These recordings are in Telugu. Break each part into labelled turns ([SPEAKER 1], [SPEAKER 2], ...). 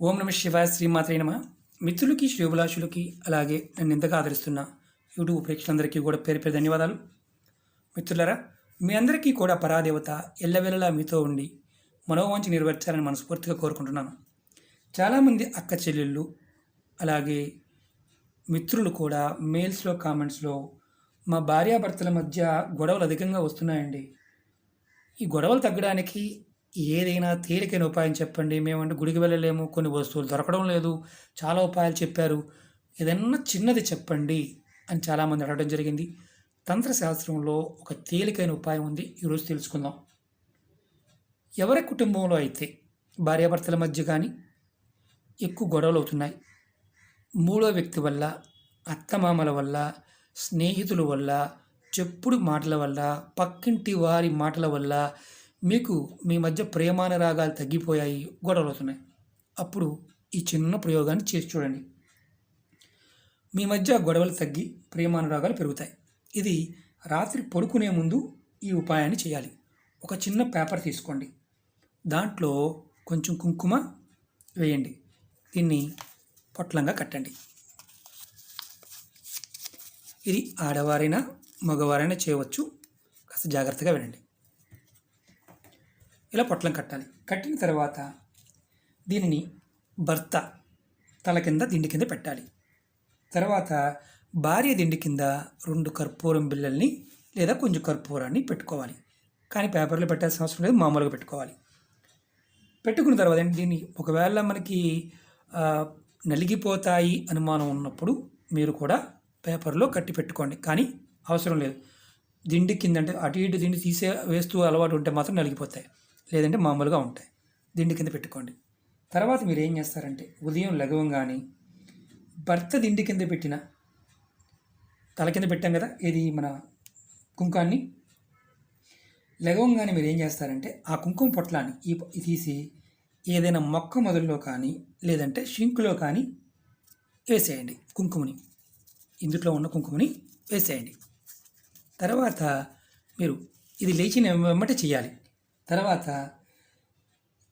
[SPEAKER 1] ఓం నమ శివాయ శ్రీమాత్రే నమ. మిత్రులకి శ్రేభిలాషులకి అలాగే నన్ను ఎంతగా ఆదరిస్తున్న యూట్యూబ్ ప్రేక్షకులందరికీ కూడా పేరు పేరు ధన్యవాదాలు. మిత్రులరా మీ అందరికీ కూడా పరాదేవత ఎల్లవెల్లలా మీతో ఉండి మనోవాంచి నెరవేర్చాలని మనస్ఫూర్తిగా కోరుకుంటున్నాను. చాలామంది అక్క చెల్లెళ్ళు అలాగే మిత్రులు కూడా మెయిల్స్లో కామెంట్స్లో మా భార్యాభర్తల మధ్య గొడవలు అధికంగా వస్తున్నాయండి. ఈ గొడవలు తగ్గడానికి ఏదైనా తేలికైన ఉపాయం చెప్పండి. మేమంటే గుడికి వెళ్ళలేము కొన్ని వస్తువులు దొరకడం లేదు. చాలా ఉపాయాలు చెప్పారు. ఏదన్నా చిన్నది చెప్పండి అని చాలామంది అడగడం జరిగింది. తంత్రశాస్త్రంలో ఒక తేలికైన ఉపాయం ఉంది. ఈరోజు తెలుసుకుందాం. ఎవరి కుటుంబంలో అయితే భార్యాభర్తల మధ్య కానీ ఎక్కువ గొడవలు అవుతున్నాయి మూడో వ్యక్తి వల్ల అత్తమామల వల్ల స్నేహితుల వల్ల చెప్పుడు మాటల వల్ల పక్కింటి వారి మాటల వల్ల మీకు మీ మధ్య ప్రేమానురాగాలు తగ్గిపోయాయి గొడవలు అవుతున్నాయి అప్పుడు ఈ చిన్న ప్రయోగాన్ని చేసి చూడండి. మీ మధ్య గొడవలు తగ్గి ప్రేమానురాగాలు పెరుగుతాయి. ఇది రాత్రి పడుకునే ముందు ఈ ఉపాయాన్ని చేయాలి. ఒక చిన్న పేపర్ తీసుకోండి. దాంట్లో కొంచెం కుంకుమ వేయండి. దీన్ని పొట్లంగా కట్టండి. ఇది ఆడవారైనా మగవారైనా చేయవచ్చు. కాస్త జాగ్రత్తగా వినండి. ఇలా పొట్లం కట్టాలి. కట్టిన తర్వాత దీనిని భర్త తల కింద దిండి కింద పెట్టాలి. తర్వాత భార్య దిండి కింద రెండు కర్పూరం బిళ్ళల్ని లేదా కొంచెం కర్పూరాన్ని పెట్టుకోవాలి. కానీ పేపర్లో పెట్టాల్సిన అవసరం లేదు మామూలుగా పెట్టుకోవాలి. పెట్టుకున్న తర్వాత ఏంటి? దీన్ని ఒకవేళ మనకి నలిగిపోతాయి అనుమానం ఉన్నప్పుడు మీరు కూడా పేపర్లో కట్టి పెట్టుకోండి. కానీ అవసరం లేదు. దిండి కింద అంటే అటు ఇటు దిండి తీసే వేస్తూ అలవాటు ఉంటే మాత్రం నలిగిపోతాయి. లేదంటే మామూలుగా ఉంటాయి. దిండి కింద పెట్టుకోండి. తర్వాత మీరు ఏం చేస్తారంటే ఉదయం లగవంగానే భర్త దిండి కింద పెట్టిన తల కింద పెట్టాం కదా ఇది మన కుంకాన్ని? లగవంగానే మీరు ఏం చేస్తారంటే ఆ కుంకుమ పొట్లాన్ని ఈ ఈ తీసి ఏదైనా మొక్క మొదల్లో కానీ లేదంటే షింకులో కానీ వేసేయండి కుంకుమని. ఇందులో ఉన్న కుంకుమని వేసేయండి. తర్వాత మీరు ఇది లేచిన వెంబట చేయాలి. తర్వాత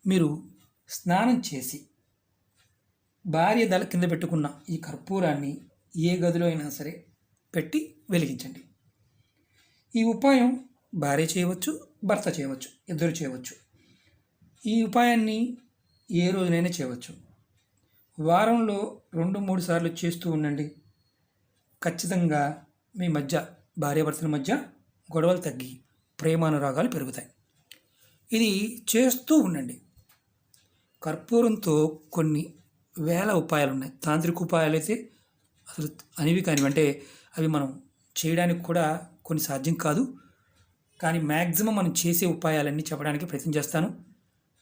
[SPEAKER 1] మీరు స్నానం చేసి భార్య దళ కింద పెట్టుకున్న ఈ కర్పూరాన్ని ఏ గదిలో అయినా సరే పెట్టి వెలిగించండి. ఈ ఉపాయం భార్య చేయవచ్చు భర్త చేయవచ్చు ఇద్దరు చేయవచ్చు. ఈ ఉపాయాన్ని ఏ రోజునైనా చేయవచ్చు. వారంలో రెండు మూడు సార్లు చేస్తూ ఉండండి. ఖచ్చితంగా మీ మధ్య భార్యాభర్తల మధ్య గొడవలు తగ్గి ప్రేమానురాగాలు పెరుగుతాయి. ఇది చేస్తూ ఉండండి. కర్పూరంతో కొన్ని వేల ఉపాయాలు ఉన్నాయి తాంత్రిక ఉపాయాలు అయితే అసలు అనివి కానివి అంటే అవి మనం చేయడానికి కూడా కొన్ని సాధ్యం కాదు. కానీ మ్యాక్సిమం మనం చేసే ఉపాయాలన్నీ చెప్పడానికి ప్రయత్నం చేస్తాను.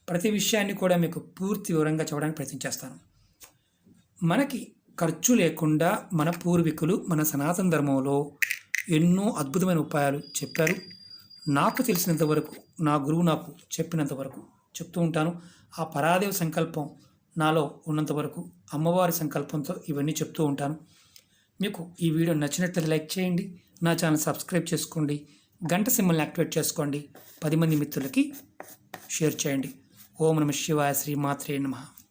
[SPEAKER 1] ప్రతి విషయాన్ని కూడా మీకు పూర్తి వివరంగా చెప్పడానికి ప్రయత్నం చేస్తాను. మనకి ఖర్చు లేకుండా మన పూర్వీకులు మన సనాతన ధర్మంలో ఎన్నో అద్భుతమైన ఉపాయాలు చెప్పారు. నాకు తెలిసినంత వరకు నా గురువు నాకు చెప్పినంత వరకు చెప్తూ ఉంటాను. ఆ పరాదేవ సంకల్పం నాలో ఉన్నంత వరకు అమ్మవారి సంకల్పంతో ఇవన్నీ చెప్తూ ఉంటాను. మీకు ఈ వీడియో నచ్చినట్లయితే లైక్ చేయండి. నా ఛానల్ సబ్స్క్రైబ్ చేసుకోండి. గంట సింబల్ని యాక్టివేట్ చేసుకోండి. పది మంది మిత్రులకి షేర్ చేయండి. ఓం నమ శివాయ శ్రీ మాత్రే నమః.